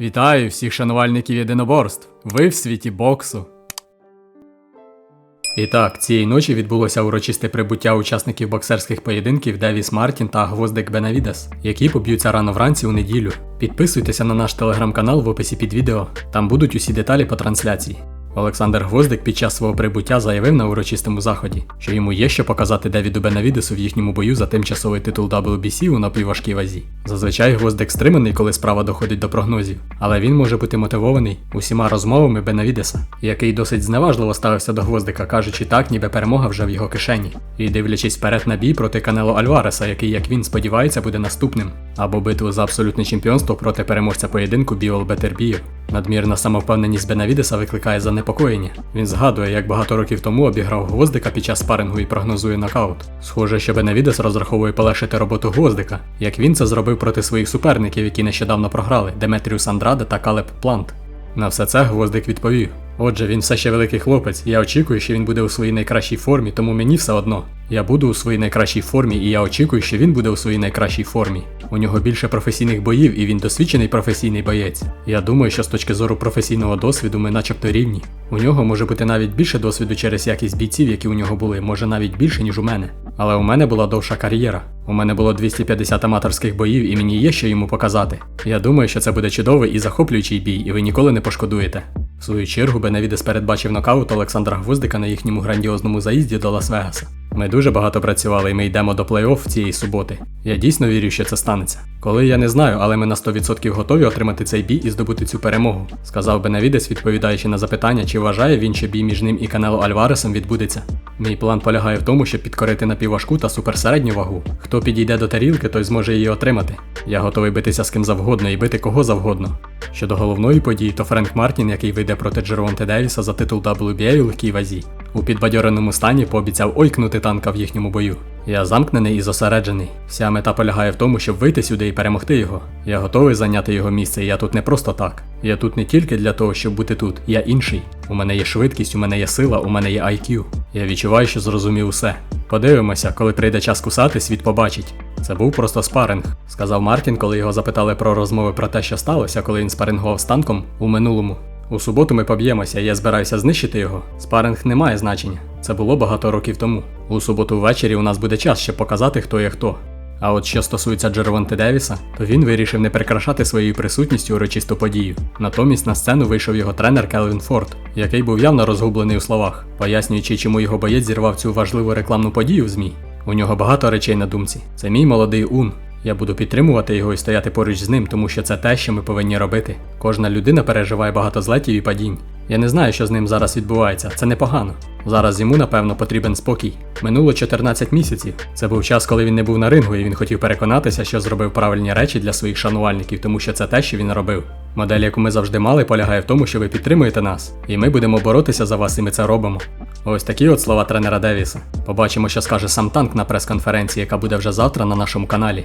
Вітаю всіх шанувальників єдиноборств. Ви в світі боксу. І так, цієї ночі відбулося урочисте прибуття учасників боксерських поєдинків Девіс Мартін та Гвоздик Бенавідес, які поб'ються рано вранці у неділю. Підписуйтеся на наш телеграм-канал в описі під відео. Там будуть усі деталі по трансляції. Олександр Гвоздик під час свого прибуття заявив на урочистому заході, що йому є що показати Девіду Бенавідесу в їхньому бою за тимчасовий титул WBC у напівважкій вазі. Зазвичай Гвоздик стриманий, коли справа доходить до прогнозів, але він може бути мотивований усіма розмовами Бенавідеса, який досить зневажливо ставився до Гвоздика, кажучи так, ніби перемога вже в його кишені, і дивлячись вперед на бій проти Канело Альвареса, який, як він сподівається, буде наступним, або битву за абсолютне чемпіонство проти переможця поєдинку Біол Бетербіїв. Надмірна самовпевненість Бенавідеса викликає занепокоєння. Він згадує, як багато років тому обіграв гвоздика під час спарингу і прогнозує нокаут. Схоже, що Бенавідес розраховує полегшити роботу гвоздика, як він це зробив проти своїх суперників, які нещодавно програли Деметріус Андраде та Калеб Плант. На все це гвоздик відповів. Отже, він все ще великий хлопець, я очікую, що він буде у своїй найкращій формі, тому мені все одно. Я буду у своїй найкращій формі, і я очікую, що він буде у своїй найкращій формі. У нього більше професійних боїв, і він досвідчений професійний боєць. Я думаю, що з точки зору професійного досвіду ми начебто рівні. У нього може бути навіть більше досвіду через якість бійців, які у нього були, може навіть більше, ніж у мене. Але у мене була довша кар'єра. У мене було 250 аматорських боїв, і мені є що йому показати. Я думаю, що це буде чудовий і захоплюючий бій, і ви ніколи не пошкодуєте. В свою чергу Бенавідес передбачив нокаут Олександра Гвоздика на їхньому грандіозному заїзді до Лас-Вегаса. Ми дуже багато працювали, і ми йдемо до плей-офф цієї суботи. Я дійсно вірю, що це станеться. Коли я не знаю, але ми на 100% готові отримати цей бій і здобути цю перемогу, сказав Бенавідес, відповідаючи на запитання, чи вважає він, що бій між ним і Канело Альваресом відбудеться. Мій план полягає в тому, щоб підкорити напівважку та суперсередню вагу. Хто підійде до тарілки, той зможе її отримати. Я готовий битися з ким завгодно і бити кого завгодно. Щодо головної події, то Френк Мартін, який вийде проти Джеронте Девіса за титул WBA у легкій вазі, у підбадьореному стані пообіцяв ойкнути танка в їхньому бою. Я замкнений і зосереджений. Вся мета полягає в тому, щоб вийти сюди і перемогти його. Я готовий зайняти його місце, і я тут не просто так. Я тут не тільки для того, щоб бути тут, я інший. У мене є швидкість, у мене є сила, у мене є IQ. Я відчуваю, що зрозумів усе. Подивимося, коли прийде час кусати, світ побачить. Це був просто спаринг, сказав Мартін, коли його запитали про розмови про те, що сталося, коли він спарингував з танком у минулому. У суботу ми поб'ємося, я збираюся знищити його. Спаринг не має значення. Це було багато років тому. У суботу ввечері у нас буде час, щоб показати, хто є хто. А от що стосується Джервонте Девіса, то він вирішив не прикрашати своєю присутністю урочисту подію. Натомість на сцену вийшов його тренер Келвін Форд, який був явно розгублений у словах, пояснюючи, чому його боєць зірвав цю важливу рекламну подію в ЗМІ. У нього багато речей на думці. Це мій молодий ун. Я буду підтримувати його і стояти поруч з ним, тому що це те, що ми повинні робити. Кожна людина переживає багато злетів і падінь. Я не знаю, що з ним зараз відбувається, це непогано. Зараз йому, напевно, потрібен спокій. Минуло 14 місяців. Це був час, коли він не був на рингу, і він хотів переконатися, що зробив правильні речі для своїх шанувальників, тому що це те, що він робив. Модель, яку ми завжди мали, полягає в тому, що ви підтримуєте нас, і ми будемо боротися за вас, і ми це робимо. Ось такі от слова тренера Девіса. Побачимо, що скаже сам танк на прес-конференції, яка буде вже завтра на нашому каналі.